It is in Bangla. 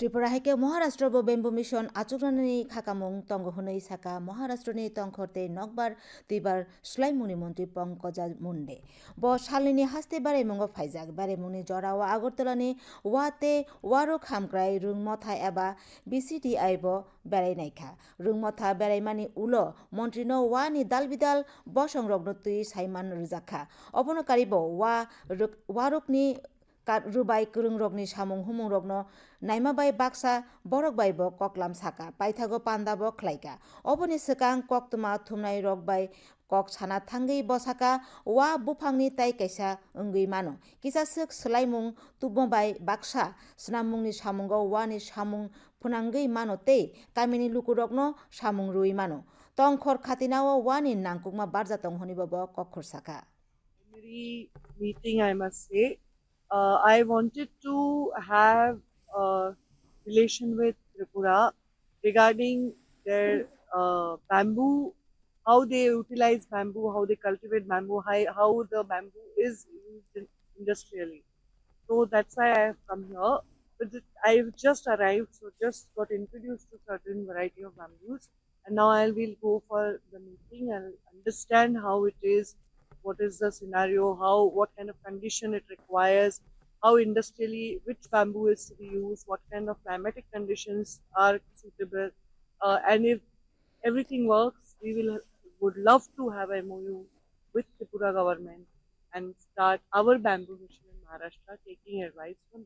ত্রিপুরা হাইকে মহারাষ্ট্র বেম্ব বেম্বু মিশন আচুগ্রানি খাকামুং তঙ্গহনই সাকা মহারাষ্ট্র মহারাষ্ট্রনি তংখরতে নকবার দুইবার স্লাইমুনি মন্ত্রী পঙ্কজা মুন্ডে। ব শালিনী হাসতে বারে মঙ্গ ফাইজাক বারে মুনি জরা ও আগরতলা আগরতলানি ওয়াতে ওয়ারো খামক্রাই রুংমথা এবা বিসিটি আইব বেড়াই নাইখা। রুংমথা বেড়াইমানি উল মন্ত্রী ন ওয়া নি দাল বিদাল ব সংরগ্ন তুই সাইমান রুজাখা। অবনকারী ব ওয়া ওয়ারুক নি রুবাই কুরুং রগনি সামুং হুমুং রগনো নাইমা বাই বাক্সা বরক বাই ব ককলাম সাকা পাইথাগো পান্দা ব খ্লাইকা অবনি সেকাং কক তুমা থুমনাই রক বাই কক সানা থাঙ্গি বসাকা ওয়া বুফাংনি তাই কাইসা ওঙ্গই মানো। কিসা সেক সোলাইমুং তুবো বাই বাক্সা স্নামুংনি সামুঙ্গ ওয়ানি সামুং ফুনাঙ্গই মানো তে কামিনি লুকুরগনো সামুং রুই মানো। তংখর খাতিনাও ওয়ানি নাংকুকমা বারজা তংহনি বব কক্ষর সাকা। Meeting, I must say. Uh, I wanted to have a relation with Tripura regarding their uh, bamboo, how they utilize bamboo, how they cultivate bamboo, how, the bamboo is used industrially. So that's why I have come here. But I've just arrived, so just got introduced to certain variety of bamboos, and now I will go for the meeting and understand how it is what is the scenario, how what kind of condition it requires, how industrially which bamboo is to be used, what kind of climatic conditions are suitable, uh, and if everything works, we will would love to have a MOU with Tripura government and start our bamboo mission in Maharashtra, taking advice from